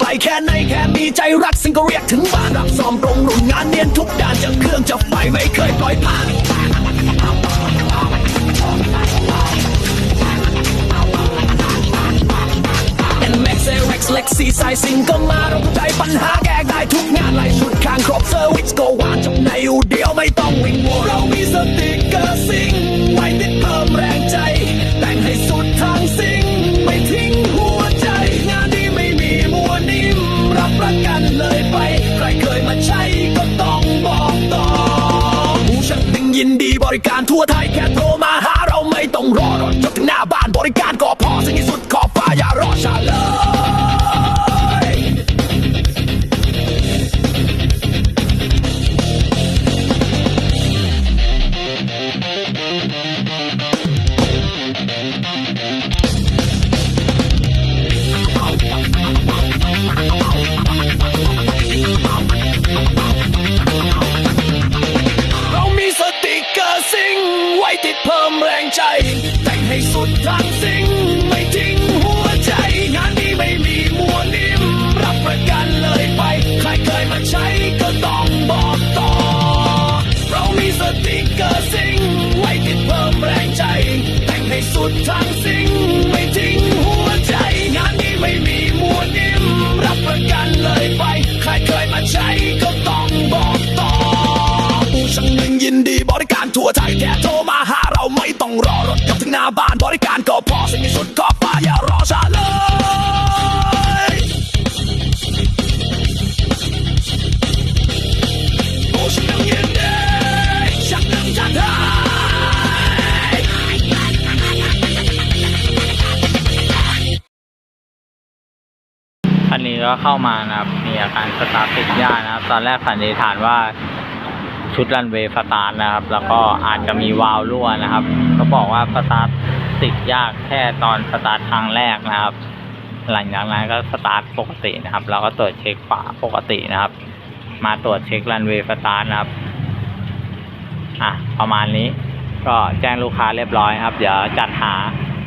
ไกลแค่ไหนแค่มีใจรักสิ่งก็เรียกถึงบ้านรับซ้อมตรงรุ่นงานเนียนทุกด้านจะเครื่องจะไฟไม่เคยปล่อยผ่านเป็นแม็กซ์เร็กซ์เล็กซีไซซิงก็มาเราใจปัญหาแก้ได้ทุกงานไล่ชุดข้างครบเซอร์วิสก็วางจบในอูเดียวไม่ต้องวิ่งวัวเรามีสติกเกอ ริการทั่วไทยแค่โทร ใจแต่งให้สุดทางซิงไม่ทิ้งหัวใจ งานนี้ไม่มีมัวนิ่ม รับประกันเลยไป ใครเคยมาใช้ก็ต้องบอกต่อ เรามีสติกเกอร์ซิงไว้ติดเพิ่มแรงใจ แต่งให้สุดทางซิงไม่ทิ้งหัวใจ งานนี้ไม่มีมัวนิ่ม รับประกันเลยไป ใครเคยมาใช้ก็ต้องบอกต่อผู้ช่างหนึ่งยินดีบริการทั่วไทยแค่โทร น้าบ้านบริการก็พอสิ่งที่สุดก็ฟ้าอย่ารอช้าเลยผู้ช่างหนึ่งยินดีช่างหนึ่งจัดให้คันนี้ก็เข้ามานะครับ มีอาการสตาร์ทติดยากนะครับ ตอนแรกสันนิษฐานว่า ชุดรันเวย์สตาร์ทนะครับ แล้วก็อาจจะมีวาล์วรั่วนะครับเขาบอกว่าสตาร์ทติดยากแค่ตอนสตาร์ทครั้งแรกนะครับ หลังจากนั้นก็สตาร์ทปกตินะครับเราก็ตรวจเช็คฝาปกตินะครับ มาตรวจเช็ครันเวย์สตาร์ทนะครับอะประมาณนี้ก็แจ้งลูกค้าเรียบร้อยครับ เดี๋ยวจัดหา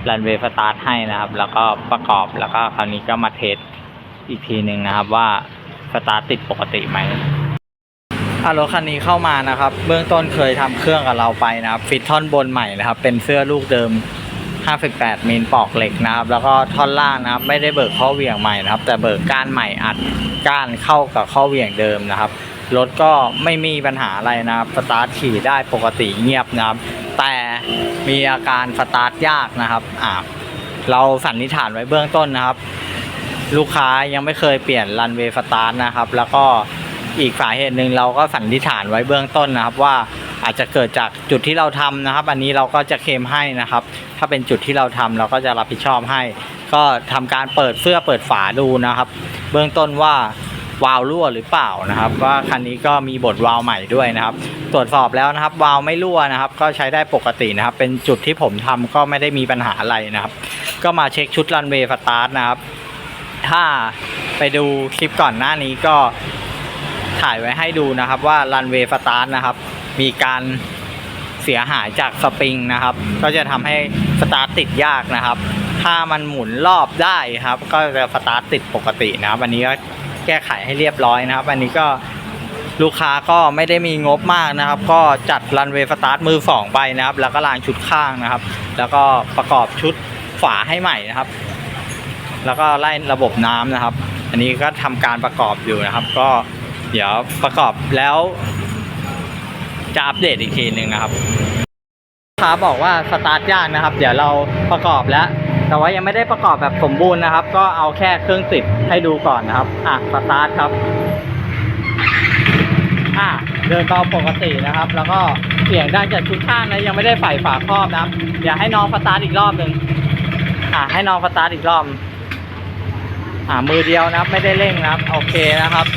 รันเวย์สตาร์ทให้นะครับ แล้วก็ประกอบแล้วก็คราวนี้ก็มาเทสอีกทีหนึ่งนะครับว่าสตาร์ทติดปกติไหม อะรถคันนี้เข้ามานะครับ เบื้องต้นเคยทำเครื่องกับเราไปนะครับ ฟิตท่อนบนใหม่นะครับ เป็นเสื้อลูกเดิม 58มิลปอกเหล็กนะครับ แล้วก็ท่อนล่างนะครับ ไม่ได้เบิกข้อเหวี่ยงใหม่นะครับ แต่เบิกก้านใหม่อัดก้านเข้ากับข้อเหวี่ยงเดิมนะครับ รถก็ไม่มีปัญหาอะไรนะครับ สตาร์ทขี่ได้ปกติเงียบนะครับ แต่มีอาการสตาร์ทยากนะครับ อ่าเราสันนิษฐานไว้เบื้องต้นนะครับ ลูกค้ายังไม่เคยเปลี่ยนรันเวย์สตาร์ทนะครับ แล้วก็ อีกสาเหตุหนึ่งเราก็สันนิษฐานไว้เบื้องต้นนะครับว่าอาจจะเกิดจากจุดที่เราทำนะครับ อันนี้เราก็จะเคลมให้นะครับ ถ้าเป็นจุดที่เราทำเราก็จะรับผิดชอบให้ ก็ทำการเปิดเสื้อเปิดฝาดูนะครับ เบื้องต้นว่าวาล์วรั่วหรือเปล่านะครับ ว่าคันนี้ก็มีบทวาล์วใหม่ด้วยนะครับ ตรวจสอบแล้วนะครับ วาล์วไม่รั่วนะครับ ก็ใช้ได้ปกตินะครับ เป็นจุดที่ผมทำก็ไม่ได้มีปัญหาอะไรนะครับ ก็มาเช็คชุดรันเวย์สตาร์ทนะครับ ถ้าไปดูคลิปก่อนหน้านี้ก็ ถ่ายไว้ให้ดูนะครับว่ารันเวย์สตาร์ทนะครับ มีการเสียหายจากสปริงนะครับ ก็จะทำให้สตาร์ทติดยากนะครับ ถ้ามันหมุนรอบได้ครับ ก็จะสตาร์ทติดปกตินะครับ อันนี้ก็แก้ไขให้เรียบร้อยนะครับ อันนี้ก็ลูกค้าก็ไม่ได้มีงบมากนะครับ ก็จัดรันเวย์สตาร์ทมือสองไปนะครับ แล้วก็ลางชุดข้างนะครับ แล้วก็ประกอบชุดฝาให้ใหม่นะครับ แล้วก็ไล่ระบบน้ำนะครับ อันนี้ก็ทำการประกอบอยู่นะครับ ก็ เดี๋ยวประกอบแล้วจะอัปเดตอีกทีหนึ่งนะครับค้าบอกว่าสตาร์ทยากนะครับ เดี๋ยวเราประกอบแล้ว แต่ว่ายังไม่ได้ประกอบแบบสมบูรณ์นะครับ ก็เอาแค่เครื่องติดให้ดูก่อนนะครับ อะสตาร์ทครับ อะเดินเบาปกตินะครับ แล้วก็เสียงดังจากชุดข้างนะยังไม่ได้ใส่ฝาครอบนะครับเดี๋ยวให้น้องสตาร์ทอีกรอบหนึ่งอะให้น้องสตาร์ทอีกรอบอ่ามือเดียวนะครับ ไม่ได้เร่งนะครับ โอเคนะครับ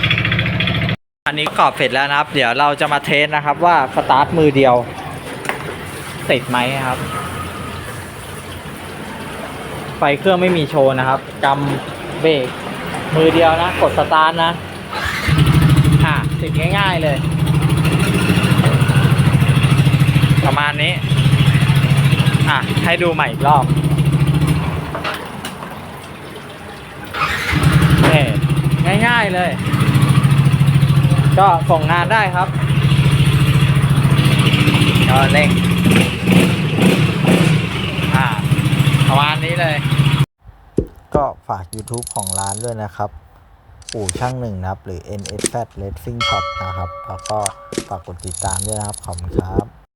อันนี้กรอบเสร็จแล้วนะครับ เดี๋ยวเราจะมาเทสนะครับว่าสตาร์ทมือเดียว ติดไหมครับ ไฟเครื่องไม่มีโชว์นะครับกำเบรกมือเดียวนะ กดสตาร์ทนะอ่าติดง่าย ๆเลย ประมาณนี้ อะ ให้ดูใหม่อีกรอบนี่ง่าย ๆเลย ก็ส่งงานได้ครับก็เร่งอ่าประมาณนี้เลย ก็ฝาก YouTube ของร้านด้วยนะครับอู่ช่างหนึ่งนะครับ หรือ NSZ Racing Shop นะครับ แล้วก็ฝากกดติดตามด้วยนะครับ ขอบคุณครับ